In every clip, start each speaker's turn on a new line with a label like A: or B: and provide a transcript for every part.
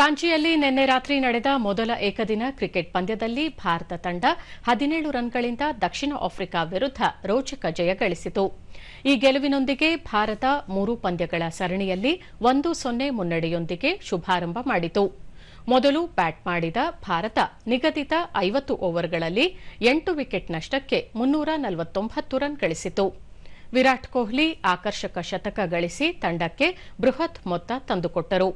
A: ರಾಂಚಿಯಲ್ಲಿ ನಿನ್ನೆ ರಾತ್ರಿ ನಡೆದ ಮೊದಲ ಏಕದಿನ ಕ್ರಿಕೆಟ್ ಪಂದ್ಯದಲ್ಲಿ ಭಾರತ ತಂಡ ಹದಿನೇಳು ರನ್ಗಳಿಂದ ದಕ್ಷಿಣ ಆಫ್ರಿಕಾ ವಿರುದ್ಧ ರೋಚಕ ಜಯ ಗಳಿಸಿತು. ಈ ಗೆಲುವಿನೊಂದಿಗೆ ಭಾರತ ಮೂರು ಪಂದ್ಯಗಳ ಸರಣಿಯಲ್ಲಿ ಒಂದು ಸೊನ್ನೆ ಮುನ್ನಡೆಯೊಂದಿಗೆ ಶುಭಾರಂಭ ಮಾಡಿತು. ಮೊದಲು ಬ್ಯಾಟ್ ಮಾಡಿದ ಭಾರತ ನಿಗದಿತ ಐವತ್ತು ಓವರ್ಗಳಲ್ಲಿ ಎಂಟು ವಿಕೆಟ್ ನಷ್ಟಕ್ಕೆ ಮುನ್ನೂರ ನಲವತ್ತೊಂಬತ್ತು ರನ್ ಗಳಿಸಿತು. ವಿರಾಟ್ ಕೊಹ್ಲಿ ಆಕರ್ಷಕ ಶತಕ ಗಳಿಸಿ ತಂಡಕ್ಕೆ ಬೃಹತ್ ಮೊತ್ತ ತಂದುಕೊಟ್ಟರು.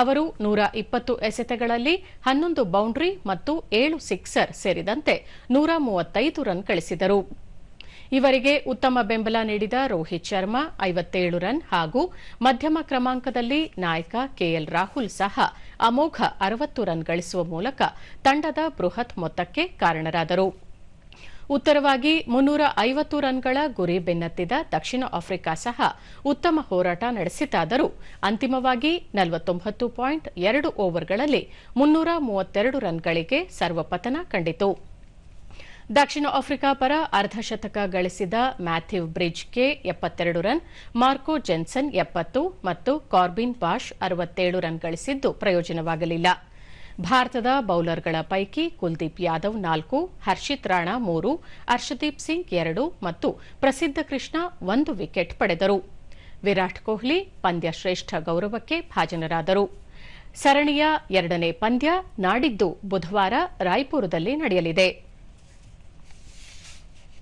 A: ಅವರು ನೂರ ಇಪ್ಪತ್ತು ಎಸೆತಗಳಲ್ಲಿ ಹನ್ನೊಂದು ಬೌಂಡ್ರಿ ಮತ್ತು ಏಳು ಸಿಕ್ಸರ್ ಸೇರಿದಂತೆ ನೂರ ಮೂವತ್ತೈದು ರನ್ ಗಳಿಸಿದರು. ಇವರಿಗೆ ಉತ್ತಮ ಬೆಂಬಲ ನೀಡಿದ ರೋಹಿತ್ ಶರ್ಮಾ ಐವತ್ತೇಳು ರನ್ ಹಾಗೂ ಮಧ್ಯಮ ಕ್ರಮಾಂಕದಲ್ಲಿ ನಾಯಕ ಕೆಎಲ್ ರಾಹುಲ್ ಸಹ ಅಮೋಘ ಅರವತ್ತು ರನ್ ಗಳಿಸುವ ಮೂಲಕ ತಂಡದ ಬೃಹತ್ ಮೊತ್ತಕ್ಕೆ ಕಾರಣರಾದರು. ಉತ್ತರವಾಗಿ ಮುನ್ನೂರ ಐವತ್ತು ರನ್ಗಳ ಗುರಿ ಬೆನ್ನತ್ತಿದ ದಕ್ಷಿಣ ಆಫ್ರಿಕಾ ಸಹ ಉತ್ತಮ ಹೋರಾಟ ನಡೆಸಿತಾದರೂ ಅಂತಿಮವಾಗಿ ನಲವತ್ತೊಂಬತ್ತು ಪಾಯಿಂಟ್ ಎರಡು ಓವರ್ಗಳಲ್ಲಿ ಮುನ್ನೂರ ಮೂವತ್ತೆರಡು ರನ್ಗಳಿಗೆ ಸರ್ವಪತನ ಕಂಡಿತು. ದಕ್ಷಿಣ ಆಫ್ರಿಕಾ ಪರ ಅರ್ಧಶತಕ ಗಳಿಸಿದ ಮ್ಯಾಥ್ಯೂ ಬ್ರಿಡ್ಜ್ಗೆ ಎಪ್ಪತ್ತೆರಡು ರನ್, ಮಾರ್ಕೋ ಜೆನ್ಸನ್ ಎಪ್ಪತ್ತು ಮತ್ತು ಕಾರ್ಬಿನ್ ಬಾಷ್ ಅರವತ್ತೇಳು ರನ್ ಗಳಿಸಿದ್ದು ಪ್ರಯೋಜನವಾಗಲಿಲ್ಲ. ಭಾರತದ ಬೌಲರ್ಗಳ ಪೈಕಿ ಕುಲ್ದೀಪ್ ಯಾದವ್ ನಾಲ್ಕು, ಹರ್ಷಿತ್ ರಾಣಾ ಮೂರು, ಅರ್ಷದೀಪ್ ಸಿಂಗ್ ಎರಡು ಮತ್ತು ಪ್ರಸಿದ್ಧ ಕೃಷ್ಣ ಒಂದು ವಿಕೆಟ್ ಪಡೆದರು. ವಿರಾಟ್ ಕೊಹ್ಲಿ ಪಂದ್ಯ ಶ್ರೇಷ್ಠ ಗೌರವಕ್ಕೆ ಭಾಜನರಾದರು. ಸರಣಿಯ ಎರಡನೇ ಪಂದ್ಯ ನಾಡಿದ್ದು ಬುಧವಾರ ರಾಯ್ಪುರದಲ್ಲಿ ನಡೆಯಲಿದೆ.